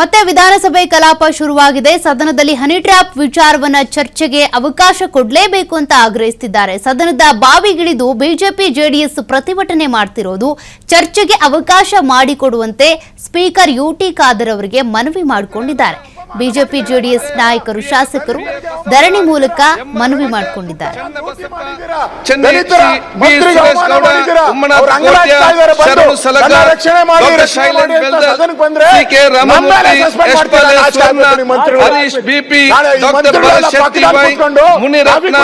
ಮತ್ತೆ ವಿಧಾನಸಭೆ ಕಲಾಪ ಶುರುವಾಗಿದೆ. ಸದನದಲ್ಲಿ ಹನಿ ಟ್ರ್ಯಾಪ್ ವಿಚಾರವನ್ನ ಚರ್ಚೆಗೆ ಅವಕಾಶ ಕೊಡಲೇಬೇಕು ಅಂತ ಆಗ್ರಹಿಸುತ್ತಿದ್ದಾರೆ ಸದನದ ಬಾವಿಗಿಳಿದು ಬಿಜೆಪಿ, ಜೆಡಿಎಸ್ ಪ್ರತಿಭಟನೆ ಮಾಡ್ತಿರೋದು ಚರ್ಚೆಗೆ ಅವಕಾಶ ಮಾಡಿಕೊಡುವಂತೆ ಸ್ಪೀಕರ್ ಯು ಟಿ ಖಾದರ್ ಅವರಿಗೆ ಮನವಿ ಮಾಡಿಕೊಂಡಿದ್ದಾರೆ. ಬಿಜೆಪಿ ಜೆಡಿಎಸ್ ನಾಯಕರು ಶಾಸಕರು ಧರಣಿ ಮೂಲಕ ಮನವಿ ಮಾಡಿಕೊಂಡಿದ್ದಾರೆ. ಮುನಿರತ್ನ?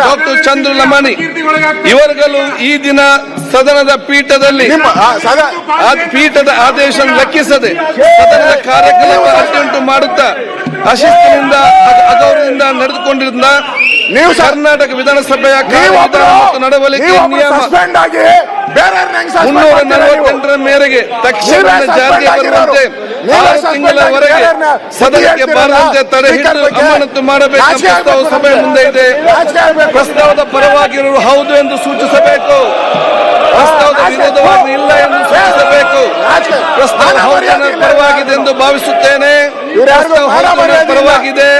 ಡಾಕ್ಟರ್ ಚಂದ್ರು ಲಮಾಣಿ ಇವರುಗಳು ಈ ದಿನ ಸದನದ ಪೀಠದಲ್ಲಿ ಪೀಠದ ಆದೇಶ ಲೆಕ್ಕಿಸದೆ ಸದನದ ಕಾರ್ಯಕ್ರಮ ಅಡ್ಡುಂಟು ಮಾಡುತ್ತಾ ಅಶಿಸ್ತಿನಿಂದ ಅಗ- ಅಗೌರವದಿಂದ ನಡೆದುಕೊಂಡಿದ್ದ ನೀವು ಕರ್ನಾಟಕ ವಿಧಾನಸಭೆಯ ಮತ್ತು ನಡವಳಿಕೆ ನಿಯಮ ಮುನ್ನೂರ ನಲವತ್ತೆಂಟರ ಮೇರೆಗೆ ತಕ್ಷಣ ಜಾರಿಗೆ ಬರುವಂತೆ ಆರು ತಿಂಗಳವರೆಗೆ ಸದನಕ್ಕೆ ಬಾರದಂತೆ ತಡೆ ಹಿಡಿದು ಅಮಾನತು ಪ್ರಸ್ತಾವ ಸಭೆ ಮುಂದೆ ಇದೆ. ಪ್ರಸ್ತಾವದ ಪರವಾಗಿರುವುದು ಹೌದು ಎಂದು ಸೂಚಿಸಬೇಕು. ಪ್ರಸ್ತಾವದ ವಿರೋಧವಾಗಿ ಇಲ್ಲ ಎಂದು ಸೂಚಿಸಬೇಕು. ಪ್ರಸ್ತಾವ ಮಾನ ಹೌದು ಮರ್ಯಾದೆ ಅನ್ನೋದು ಇಲ್ಲ. ಪರವಾಗಿದೆ ಎಂದು ಭಾವಿಸುತ್ತೇನೆ ಪ್ರಸ್ತಾವ ಪರವಾಗಿದೆ.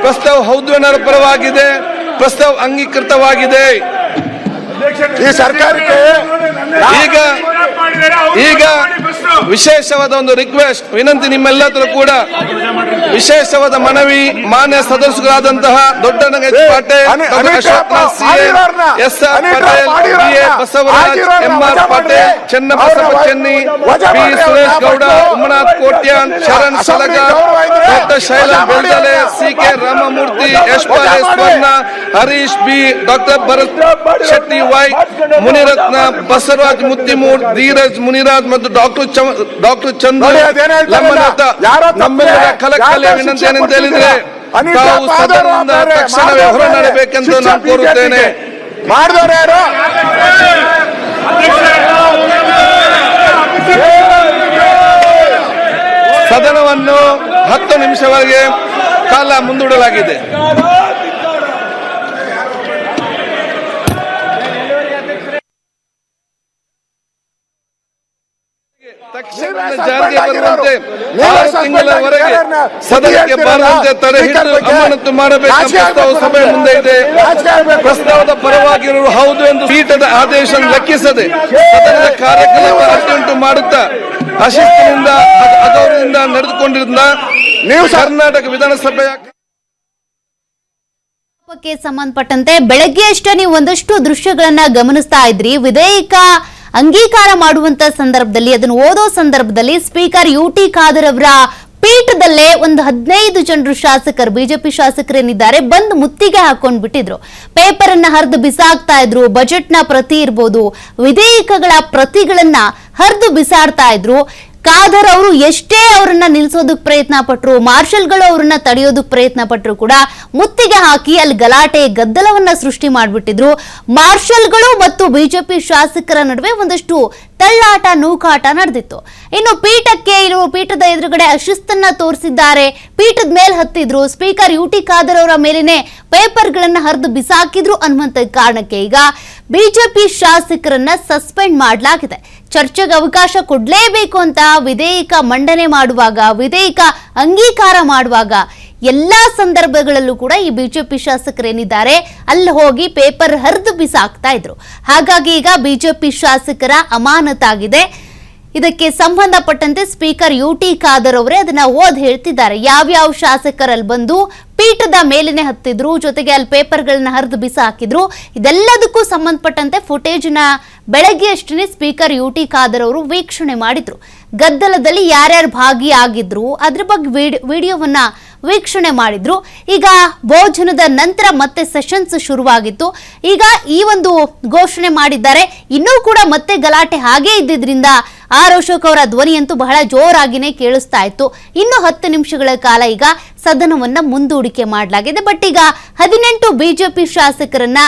ಪ್ರಸ್ತಾವ ಹೌದು ಪರವಾಗಿದೆ. ಪ್ರಸ್ತಾವ ಅಂಗೀಕೃತವಾಗಿದೆ. ಈ ಸರ್ಕಾರಕ್ಕೆ ಈಗ ಈಗ ವಿಶೇಷವಾದ ಒಂದು ರಿಕ್ವೆಸ್ಟ್ ವಿನಂತಿ ನಿಮ್ಮೆಲ್ಲದರೂ ಕೂಡ. ವಿಶೇಷವಾದ ಮನವಿ ಮಾನ್ಯ ಸದಸ್ಯರಾದಂತಹ H Patil S R Patel Basavaraj M R ವಜಾ ಚೆನ್ನಬಸವ ಚೆನ್ನಿ ಬಿ ಸುರೇಶ್ ಗೌಡ ಉಮನಾಥ್ ಕೋಟ್ಯಾನ್ ಶರಣ್ ಅಸೆಂಬ್ಲಿ ಸಲಗ ಗೌರವ ಇದ್ರೆ doctor Shaila Beldale C K Ramamurthy ವಜಾ Yash Swarna Harish B doctor Bharath Shetty Y Muniratna Basavaraj Muttimur Dheeraj Muniraj ಮತ್ತು ಡಾಕ್ಟರ್ ಡಾಕ್ಟರ್ ನಮ್ಮೆಲ್ಲರ ಕಲಕಲೆ ವಿನಂತಿ ಏನಂತ ಹೇಳಿದ್ರೆ ತಾವು ಸದನದಿಂದ ತಕ್ಷಣವೇ ಮಾಡಿದವ್ರು ಹೊರ ಬೇರೆ. ನಾನು ಕೋರುತ್ತೇನೆ. BJP ಯಾರು? ಸದನವನ್ನು ಹತ್ತು ನಿಮಿಷವರೆಗೆ ಕಾಲ ಮುಂದೂಡಲಾಗಿದೆ. ಬರುವಂತೆ ಆರು ತಿಂಗಳವರೆಗೆ ಸದನಕ್ಕೆ ಬಾರದಂತೆ ತಡೆ ಹಿಡಿದು ಅಮಾನತು ಮಾಡಬೇಕೆಂಬ ಪ್ರಸ್ತಾವ ಸಭೆ ಮುಂದೆ ಇದೆ. ಪ್ರಸ್ತಾವದ ಪರವಾಗಿರುವ ಹೌದು ಎಂದು ಪೀಠದ ಆದೇಶ ಲೆಕ್ಕಿಸದೆ ಸದನದ ಕಾರ್ಯಕ್ರಮ ಅಡ್ಡುಂಟು ಮಾಡುತ್ತಾ ಅಶಿಸ್ತಿನಿಂದ ಅಗ- ಅಗೌರವದಿಂದ ನಡೆದುಕೊಂಡಿದ್ದ ನೀವು ಕರ್ನಾಟಕ ವಿಧಾನಸಭೆಯ ಸಂಬಂಧಪಟ್ಟಂತೆ ಬೆಳಗ್ಗೆ ಅಷ್ಟೇ ನೀವು ಒಂದಷ್ಟು ದೃಶ್ಯಗಳನ್ನ ಗಮನಿಸ್ತಾ ಇದ್ರಿ. ವಿಧೇಯಕ ಅಂಗೀಕಾರ ಮಾಡುವಂತ ಸಂದರ್ಭದಲ್ಲಿ, ಅದನ್ನು ಓದೋ ಸಂದರ್ಭದಲ್ಲಿ ಸ್ಪೀಕರ್ ಯು ಟಿ ಖಾದರ್ ಅವರ ಪೀಠದಲ್ಲೇ ಒಂದು ಹದಿನೈದು ಜನರು ಶಾಸಕರು, ಬಿಜೆಪಿ ಶಾಸಕರೇನಿದ್ದಾರೆ, ಬಂದು ಮುತ್ತಿಗೆ ಹಾಕೊಂಡ್ ಬಿಟ್ಟಿದ್ರು. ಪೇಪರ್ ಅನ್ನ ಹರಿದು ಬಿಸಾಕ್ತಾ ಇದ್ರು ಬಜೆಟ್ನ ಪ್ರತಿ ಇರ್ಬೋದು, ವಿಧೇಯಕಗಳ ಪ್ರತಿಗಳನ್ನ ಹರಿದು ಬಿಸಾಡ್ತಾ ಇದ್ರು. ಖಾದರ್ ಅವರು ಎಷ್ಟೇ ಅವರನ್ನ ನಿಲ್ಸೋದಕ್ ಪ್ರಯತ್ನ ಪಟ್ರು, ಮಾರ್ಷಲ್ಗಳು ಅವರನ್ನ ತಡೆಯೋದಕ್ ಪ್ರಯತ್ನ ಪಟ್ರು ಕೂಡ ಮುತ್ತಿಗೆ ಹಾಕಿ ಅಲ್ಲಿ ಗಲಾಟೆ, ಗದ್ದಲವನ್ನ ಸೃಷ್ಟಿ ಮಾಡಿಬಿಟ್ಟಿದ್ರು. ಮಾರ್ಷಲ್ಗಳು ಮತ್ತು ಬಿಜೆಪಿ ಶಾಸಕರ ನಡುವೆ ಒಂದಷ್ಟು ತಳ್ಳಾಟ, ನೂಕಾಟ ನಡೆದಿತ್ತು. ಇನ್ನು ಪೀಠಕ್ಕೆ ಇನ್ನು ಪೀಠದ ಎದುರುಗಡೆ ಅಶಿಸ್ತನ್ನ ತೋರಿಸಿದ್ದಾರೆ. ಪೀಠದ ಮೇಲೆ ಹತ್ತಿದ್ರು. ಸ್ಪೀಕರ್ ಯು ಟಿ ಖಾದರ್ ಅವರ ಮೇಲಿನೇ ಪೇಪರ್ಗಳನ್ನ ಹರಿದು ಬಿಸಾಕಿದ್ರು ಅನ್ನುವಂತ ಕಾರಣಕ್ಕೆ ಈಗ ಬಿಜೆಪಿ ಶಾಸಕರನ್ನ ಸಸ್ಪೆಂಡ್ ಮಾಡಲಾಗಿದೆ. ಚರ್ಚೆಗೆ ಅವಕಾಶ ಕೊಡಲೇಬೇಕು ಅಂತ ವಿಧೇಯಕ ಮಂಡನೆ ಮಾಡುವಾಗ, ವಿಧೇಯಕ ಅಂಗೀಕಾರ ಮಾಡುವಾಗ ಎಲ್ಲಾ ಸಂದರ್ಭಗಳಲ್ಲೂ ಕೂಡ ಈ ಬಿಜೆಪಿ ಶಾಸಕರೇನಿದ್ದಾರೆ, ಅಲ್ಲಿ ಹೋಗಿ ಪೇಪರ್ ಹರಿದು ಬಿಸಾಕ್ತಾ ಇದ್ರು. ಹಾಗಾಗಿ ಈಗ ಬಿಜೆಪಿ ಶಾಸಕರ ಅಮಾನತಾಗಿದೆ. ಇದಕ್ಕೆ ಸಂಬಂಧಪಟ್ಟಂತೆ ಸ್ಪೀಕರ್ ಯು ಟಿ ಖಾದರ್ ಅವರೇ ಅದನ್ನ ಓದ್ ಹೇಳ್ತಿದ್ದಾರೆ. ಯಾವ್ಯಾವ ಶಾಸಕರಲ್ಲಿ ಬಂದು ಪೀಠದ ಮೇಲಿನ ಹತ್ತಿದ್ರು, ಜೊತೆಗೆ ಅಲ್ಲಿ ಪೇಪರ್ಗಳನ್ನ ಹರಿದು ಬಿಸ ಹಾಕಿದ್ರು ಇದೆಲ್ಲದಕ್ಕೂ ಸಂಬಂಧಪಟ್ಟಂತೆ ಫುಟೇಜ್ನ ಬೆಳಗ್ಗೆ ಅಷ್ಟೇ ಸ್ಪೀಕರ್ ಯು ಟಿ ಖಾದರ್ ಅವರು ವೀಕ್ಷಣೆ ಮಾಡಿದ್ರು. ಗದ್ದಲದಲ್ಲಿ ಯಾರ್ಯಾರು ಭಾಗಿಯಾಗಿದ್ರು, ಅದ್ರ ಬಗ್ಗೆ ವಿಡಿ- ವಿಡಿಯೋವನ್ನ ವೀಕ್ಷಣೆ ಮಾಡಿದ್ರು. ಈಗ ಭೋಜನದ ನಂತರ ಮತ್ತೆ ಸೆಷನ್ಸ್ ಶುರುವಾಗಿತ್ತು. ಈಗ ಈ ಒಂದು ಘೋಷಣೆ ಮಾಡಿದ್ದಾರೆ. ಇನ್ನೂ ಕೂಡ ಮತ್ತೆ ಗಲಾಟೆ ಹಾಗೇ ಇದ್ದಿದ್ರಿಂದ ಆರ್ ಅಶೋಕ್ ಅವರ ಧ್ವನಿಯಂತೂ ಬಹಳ ಜೋರಾಗಿನೇ ಕೇಳಿಸ್ತಾ ಇತ್ತು. ಇನ್ನು ಹತ್ತು ನಿಮಿಷಗಳ ಕಾಲ ಈಗ ಸದನವನ್ನ ಮುಂದೂಡಿಕೆ ಮಾಡಲಾಗಿದೆ. ಬಟ್ ಈಗ ಹದಿನೆಂಟು ಬಿಜೆಪಿ ಶಾಸಕರನ್ನ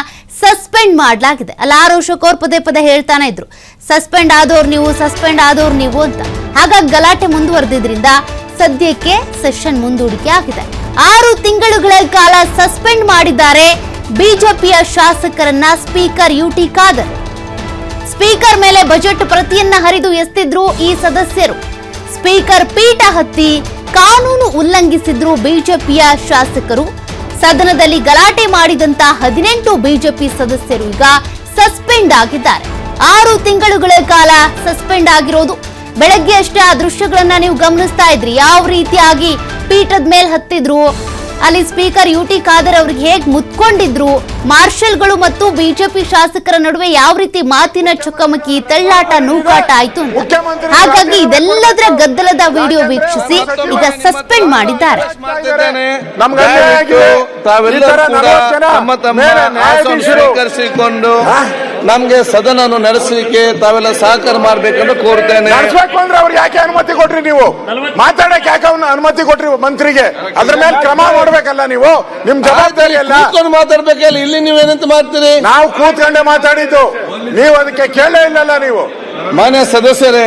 ಸಸ್ಪೆಂಡ್ ಮಾಡಲಾಗಿದೆ. ಅಲ್ಲ, ಆರ್ ಅಶೋಕ್ ಅವ್ರು ಪದೇ ಪದೇ ಹೇಳ್ತಾನೆ ಇದ್ರು. ಸಸ್ಪೆಂಡ್ ಆದವ್ರು ನೀವು, ಸಸ್ಪೆಂಡ್ ಆದವ್ರು ನೀವು ಅಂತ. ಹಾಗಾಗಿ ಗಲಾಟೆ ಮುಂದುವರೆದಿದ್ರಿಂದ ಸದ್ಯಕ್ಕೆ ಸೆಷನ್ ಮುಂದೂಡಿಕೆ ಆಗಿದೆ. ಆರು ತಿಂಗಳುಗಳ ಕಾಲ ಸಸ್ಪೆಂಡ್ ಮಾಡಿದ್ದಾರೆ ಬಿಜೆಪಿಯ ಶಾಸಕರನ್ನ ಸ್ಪೀಕರ್ ಯುಟಿ ಖಾದರ್. ಸ್ಪೀಕರ್ ಮೇಲೆ ಬಜೆಟ್ ಪ್ರತಿಯನ್ನ ಹರಿದು ಎಸ್ತಿದ್ರು ಈ ಸದಸ್ಯರು. ಸ್ಪೀಕರ್ ಪೀಠ ಹತ್ತಿ ಕಾನೂನು ಉಲ್ಲಂಘಿಸಿದ್ರು ಬಿಜೆಪಿಯ ಶಾಸಕರು. ಸದನದಲ್ಲಿ ಗಲಾಟೆ ಮಾಡಿದಂತ ಹದಿನೆಂಟು ಬಿಜೆಪಿ ಸದಸ್ಯರು ಈಗ ಸಸ್ಪೆಂಡ್ ಆಗಿದ್ದಾರೆ. ಆರು ತಿಂಗಳುಗಳ ಕಾಲ ಸಸ್ಪೆಂಡ್ ಆಗಿರೋದು ಬೆಳಗ್ಗೆ ಅಷ್ಟೇ ಆ ದೃಶ್ಯಗಳನ್ನ ನೀವು ಗಮನಿಸ್ತಾ ಇದ್ರಿ. ಯಾವ ರೀತಿಯಾಗಿ ಪೀಠದ ಮೇಲೆ ಹತ್ತಿದ್ರು? ಅಲ್ಲಿ ಸ್ಪೀಕರ್ ಯು ಟಿ ಖಾದರ್ ಅವ್ರಿಗೆ ಹೇಗೆ ಮುತ್ಕೊಂಡಿದ್ರು? ಮಾರ್ಷಲ್ಗಳು ಮತ್ತು ಬಿಜೆಪಿ ಶಾಸಕರ ನಡುವೆ ಯಾವ ರೀತಿ ಮಾತಿನ ಚಕಮಕಿ ತಳ್ಳಾಟ ನೂಕಾಟ ಆಯ್ತು ಅಂತ. ಹಾಗಾಗಿ ಇದೆಲ್ಲದರ ಗದ್ದಲದ ವಿಡಿಯೋ ವೀಕ್ಷಿಸಿ ಈಗ ಸಸ್ಪೆಂಡ್ ಮಾಡಿದ್ದಾರೆ. ತಾವೆಲ್ಲರೂ ಈ ತರ ಕೂಡ ತಮ್ಮ ತಮ್ಮ ಸ್ವೀಕರಿಸಿಕೊಂಡು ನಮ್ಗೆ ಸದನ ನಡೆಸಲಿಕ್ಕೆ ತಾವೆಲ್ಲ ಸಹಕಾರ ಮಾಡಬೇಕೆಂದು ಕೋರ್ತೇನೆ. ನಡೆಸಬೇಕು ಅಂದ್ರೆ ಅವ್ರಿಗೆ ಯಾಕೆ ಅನುಮತಿ ಕೊಟ್ರಿ ನೀವು? ಮಾತಾಡಕ್ಕೆ ಯಾಕೆ ಅವ್ನ ಅನುಮತಿ ಕೊಟ್ರಿ ಮಂತ್ರಿಗೆ? ಅದ್ರ ಮೇಲೆ ಕ್ರಮ ಮಾಡ್ಬೇಕಲ್ಲ ನೀವು? ನಿಮ್ ಜವಾಬ್ದಾರಿ ಅಲ್ಲ. ಕೂತ್ಕೊಂಡು ಮಾತಾಡ್ಬೇಕಲ್ಲ ಇಲ್ಲಿ ನೀವೇನಂತ ಮಾಡ್ತೀರಿ? ನಾವು ಕೂತ್ಕೊಂಡೆ ಮಾತಾಡಿದ್ದು. ನೀವು ಅದಕ್ಕೆ ಕೇಳೇ ಇಲ್ಲಲ್ಲ ನೀವು. ಮಾನ್ಯ ಸದಸ್ಯರೇ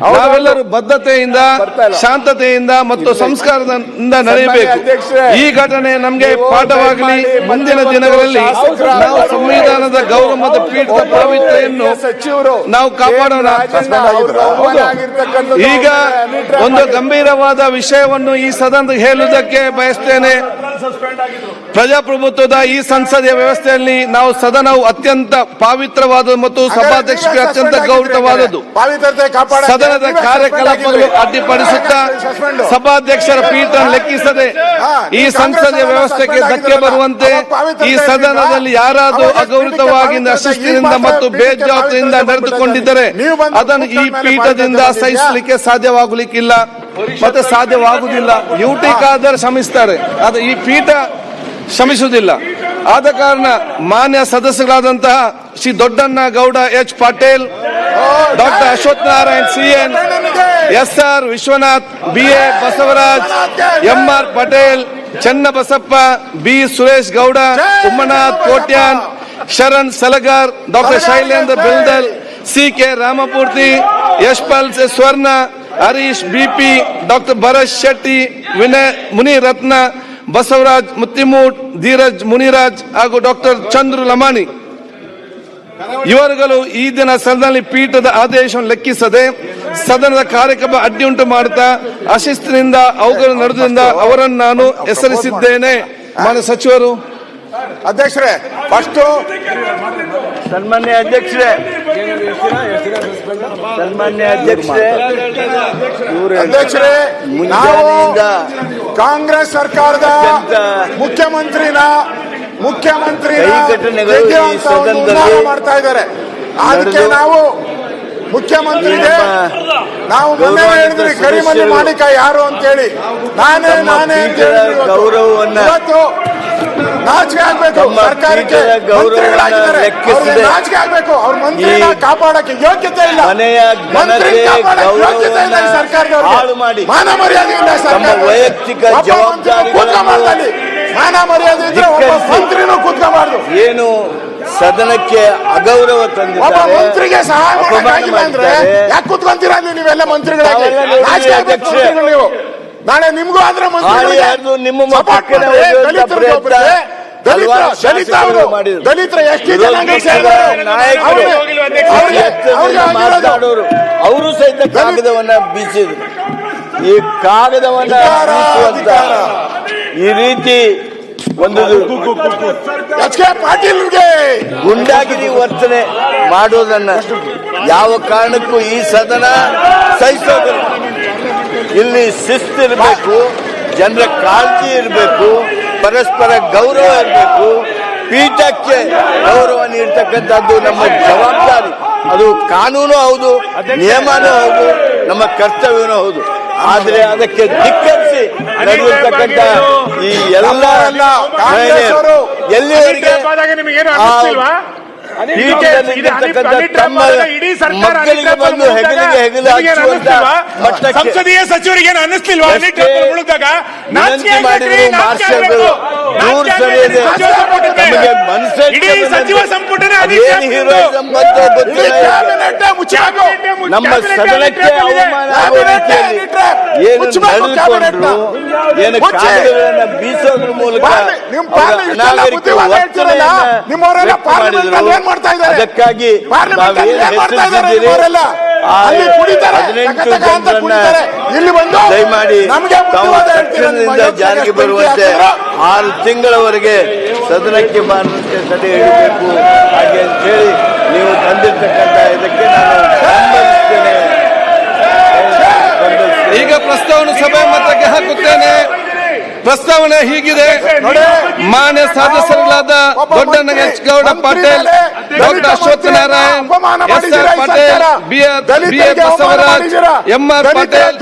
ನಾವೆಲ್ಲರೂ ಬದ್ಧತೆಯಿಂದ ಶಾಂತತೆಯಿಂದ ಮತ್ತು ಸಂಸ್ಕಾರದಿಂದ ನಡೆಯಬೇಕು. ಈ ಘಟನೆ ನಮಗೆ ಪಾಠವಾಗಲಿ ಮುಂದಿನ ದಿನಗಳಲ್ಲಿ ನಾವು ಸಂವಿಧಾನದ ಗೌರವ ಮತ್ತು ಪೀಠದ ಸಚಿವರು ನಾವು ಕಾಪಾಡೋಣ. ಈಗ ಒಂದು ಗಂಭೀರವಾದ ವಿಷಯವನ್ನು ಈ ಸದನ ಹೇಳುವುದಕ್ಕೆ ಬಯಸ್ತೇನೆ. ಪ್ರಜಾಪ್ರಭುತ್ವದ ಈ ಸಂಸದೀಯ ವ್ಯವಸ್ಥೆಯಲ್ಲಿ ನಾವು ಸದನವು ಅತ್ಯಂತ ಪಾವಿತ್ರವಾದ ಮತ್ತು ಸಭಾಧ್ಯಕ್ಷರಿಗೆ ಅತ್ಯಂತ ಗೌರವವಾದದ್ದು ಸದನ ಸದನದ ಕಾರ್ಯಕಲಾಪಗಳು ಅಡ್ಡಿಪಡಿಸುತ್ತಾ ಸಭಾಧ್ಯಕ್ಷರ ಪೀಠ ಲೆಕ್ಕಿಸದೆ ಈ ಸಂಸದೀಯ ವ್ಯವಸ್ಥೆಗೆ ಧಕ್ಕೆ ಬರುವಂತೆ ಈ ಸದನದಲ್ಲಿ ಯಾರಾದರೂ ಅಗೌರವವಾಗಿ ಶಿಸ್ತಿನಿಂದ ಮತ್ತು ಬೇಜವಾಬ್ದಾರಿಯಿಂದ ನಡೆದುಕೊಂಡಿದ್ದರೆ ಅದನ್ನು ಈ ಪೀಠದಿಂದ ಸಹಿಸಲಿಕ್ಕೆ ಸಾಧ್ಯವಾಗಲಿಕ್ಕಿಲ್ಲ. ಮತ್ತೆ ಸಾಧ್ಯವಾಗುವುದಿಲ್ಲ. ಯುಟಿ ಕಾದರ್ ಶ್ರಮಿಸ್ತಾರೆ. ಅದು ಈ ಪೀಠ ಶ್ರಮಿಸುವುದಿಲ್ಲ. ಆದ ಕಾರಣ ಮಾನ್ಯ ಸದಸ್ಯರಾದಂತಹ Shri Doddanna Gowda H Patel doctor Ashwath Narayan, C N S R Vishwanath, B A Basavaraj, M R Patel, Channabasappa, B Suresh Gowda, Ummanath Kotian, Sharan Salagar, doctor Shailendra Beldal, C K Ramapurthi Yashpal Swarna, Harish BP, doctor Bharath Shetty, Vinay Muniratna, Basavaraj Muttimut, Dheeraj Muniraj ಹಾಗೂ doctor Chandru Lamani. ಇವರುಗಳು ಈ ದಿನ ಸದನದಲ್ಲಿ ಪೀಠದ ಆದೇಶವನ್ನು ಲೆಕ್ಕಿಸದೆ ಸದನದ ಕಾರ್ಯಕ್ರಮ ಅಡ್ಡಿಯುಂಟು ಮಾಡುತ್ತಾ ಅಶಿಸ್ತಿನಿಂದ ಅವುಗಳ ನಡೆದಿಂದ ಅವರನ್ನು ನಾನು ಹೆಸರಿಸಿದ್ದೇನೆ. ಮಾನ್ಯ ಸಚಿವರು. ಅಧ್ಯಕ್ಷರೇ ಫಸ್ಟ್ ಸನ್ಮಾನ್ಯ ಅಧ್ಯಕ್ಷರೇ. ಸನ್ಮಾನ್ಯ ಅಧ್ಯಕ್ಷರೇ. ಅಧ್ಯಕ್ಷರೇ ನಾವು ಕಾಂಗ್ರೆಸ್ ಸರ್ಕಾರದ ಮುಖ್ಯಮಂತ್ರಿನ ಉನ್ನಾರ ಮಾಡ್ತಾ ಇದ್ದಾರೆ ಅದಕ್ಕೆ ನಾವು ಮುಖ್ಯಮಂತ್ರಿ ನಾವು ಮೊನ್ನೆ ಹೇಳಿದ್ರಿ ಕರಿಮನೆ ಮಾಲೀಕ ಯಾರು ಅಂತೇಳಿ ನಾನೇ ನಾನೇ ಅಂತ ಹೇಳಿ ಹೇಳಿದ್ರು ಇವತ್ತು. ಗೌರವವನ್ನ ನಾಚಿಕೆ ಆಗ್ಬೇಕು ಸರ್ಕಾರಕ್ಕೆ ಮಂತ್ರಿಗಳಾಗಿದ್ದಾರೆ. ನಾಚಿಕೆ ಆಗ್ಬೇಕು ಅವ್ರ ಮಂತ್ರಿ ಕಾಪಾಡಕ್ಕೆ ಯೋಗ್ಯತೆ ಇಲ್ಲ ಮನೆಯ ಯೋಗ್ಯತೆ ಇಲ್ಲ ಸರ್ಕಾರದವ್ರಿಗೆ. ಹಾಳು ಮಾಡಿ ಮಾನ ಮರ್ಯಾದೆ ಇಲ್ಲ ಸರ್ಕಾರ. ವೈಯಕ್ತಿಕ ಒಬ್ಬ ಮಾನ ಮರ್ಯಾದೆ ಇದ್ರೆ ಒಬ್ಬ ಧಿಕ್ಕರಿಸಿ. ಮಂತ್ರಿನೂ ಕೂತ್ಕೋಬಾರ್ದು ಏನು ಸದನಕ್ಕೆ ಅಗೌರವ ಒಬ್ಬ ತಂದಿದ್ದಾರೆ ಮಂತ್ರಿಗೆ ಸಹಾಯ ಮಾಡಕ್ಕಾಗಿಲ್ಲ ಅಂದ್ರೆ. ಯಾಕೆ ಕೂತ್ಕೊಂತೀರಾ ನೀವು ನೀವೆಲ್ಲ ಮಂತ್ರಿಗಳಾಗಿ ಮಂತ್ರಿಗಳು ನೀವು ನಾಳೆ ನಿಮ್ಗೂ ಆದ್ರೆ ಮಂತ್ರಿಗಳಿಗೆ ಹಾಳಿ ಹರಿದು ನಿಮ್ಮ support ಮಕ್ಕಳಿಗೆ ಮಾಡ್ರಿ. ಒಳ್ಳೆಯ ದಲಿತರಿಗೆ ಪ್ರಯತ್ನ ಒಬ್ರಿಗೆ, ದಲಿತರ ಹಲವಾರು ದಲಿತ ಶಾಸಕರು ಮಾಡಿದ್ರು. ದಲಿತರ ಎಷ್ಟಿ ವಿರೋಧ ಜನಾಂಗ ನಾಯಕರು ಅವ್ರಿಗೆ- ಅವ್ರಿಗೆ- ಅವ್ರಿಗೆ ಆಗಿರೋದು. ಅವರು ಸಹಿತ ಕಾಗದವನ್ನ ಬೀಸಿದ್ರು ಈ ಕಾಗದವನ್ನ ಈ ರೀತಿ ಒಂದು ಪಾಟೀಲ್ಗೆ. ಗುಂಡಾಗಿರಿ ವರ್ತನೆ ಮಾಡೋದನ್ನ ಯಾವ ಕಾರಣಕ್ಕೂ ಈ ಸದನ ಸಹಿಸೋದು ಇಲ್ಲಿ ಶಿಸ್ತು ಇರಬೇಕು ಜನರ ಕಾಳಜಿ ಇರಬೇಕು ಪರಸ್ಪರ ಗೌರವ ಇರಬೇಕು ಪೀಠಕ್ಕೆ ಗೌರವ ನೀಡ್ತಕ್ಕಂಥದ್ದು ನಮ್ಮ ಜವಾಬ್ದಾರಿ. ಅದು ಕಾನೂನು ಹೌದು ನಿಯಮನೂ ಹೌದು ನಮ್ಮ ಕರ್ತವ್ಯನೂ ಹೌದು. ಆದ್ರೆ ಅದಕ್ಕೆ ಧಿಕ್ಕರಿಸಿ ನಡೆದಿರ್ತಕ್ಕಂಥ ಈ ಎಲ್ಲ ಎಲ್ಲಿವರೆಗೆ ಸಂಸದೀಯ ಸಚಿವರಿಗೆ ಏನು ಅನ್ನಿಸ್ತಿಲ್ವಾ ನಾಚಿಕೆ ಮಾಡಿದ್ರು ಮಾರ್ಷಲ್ಗಳು. ಆಗ್ಬೇಕು. ದೂರ ಇದೆ. ನಮಗೆ ಮನಸ್ಸೇ ಇಡೀ ಸಚಿವ ಸಂಪುಟನೇ ಅದೇ ಹೀರೋಯಿಸಂ ಬಂತೋ ಗೊತ್ತಿಲ್ಲ ನಮ್ಮ ಸದನಕ್ಕೆ ಅವಮಾನ ಆಗುವ ರೀತಿಯಲ್ಲಿ ಏನು ನಡೆದುಕೊಂಡ್ರು ಏನು ಮುಚ್ಚಿ. ಕಾಗದಗಳನ್ನ ಬೀಸೋದ್ರ ಮೂಲಕ ಅನಾಗರಿಕ ವರ್ತನೆಯನ್ನ ಪಾರ್ಲಿಮೆಂಟ್ ಅಲ್ಲಿ ಮಾಡಿದ್ರು. ಏನ್ ಮಾಡ್ತಾ ಇದ್ದಾರೆ? ಅದಕ್ಕಾಗಿ ಪಾರ್ಲಿಮೆಂಟ್ ಅಲ್ಲಿ ನಾವೇನು ಮಾಡ್ತಾ ಇದ್ದಾರೆ ಹೆಸರಿಸಿದ್ದೀರಿ ಹದಿನೆಂಟು ಜನರನ್ನ ದಯಮಾಡಿ ನಮಗೆ ತಾವು ತಕ್ಷಣದಿಂದ ಜಾರಿಗೆ ಬರುವಂತೆ? ಆರು ತಿಂಗಳವರೆಗೆ ಸದನಕ್ಕೆ ಬಾರದಂತೆ ತಡೆ ಹಿಡಬೇಕು ಹಾಗೆ ಅಂತ ಹೇಳಿ ನೀವು ತಂದಿರ್ತಕ್ಕಂಥ ಇದಕ್ಕೆ ನಾನು ಬೆಂಬಲಿಸ್ತೇನೆ. ಈಗ ಪ್ರಸ್ತಾವನೆ ಸಭೆ ಮತಕ್ಕೆ ಹಾಕುತ್ತೇನೆ. ಪ್ರಸ್ತಾವನೆ ಹೀಗಿದೆ. ಮಾನ್ಯ ಸದಸ್ಯರುಗಳಾದ Dodda Nagesh Gowda Patil doctor Ashwath Narayan Patil. B R Basavaraj. M R Patil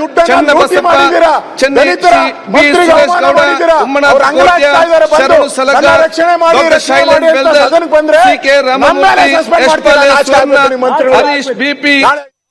B Suresh Gowda. Ummanath. Sharan Salaga doctor Shailendra C K Ramamurthy. Harish BP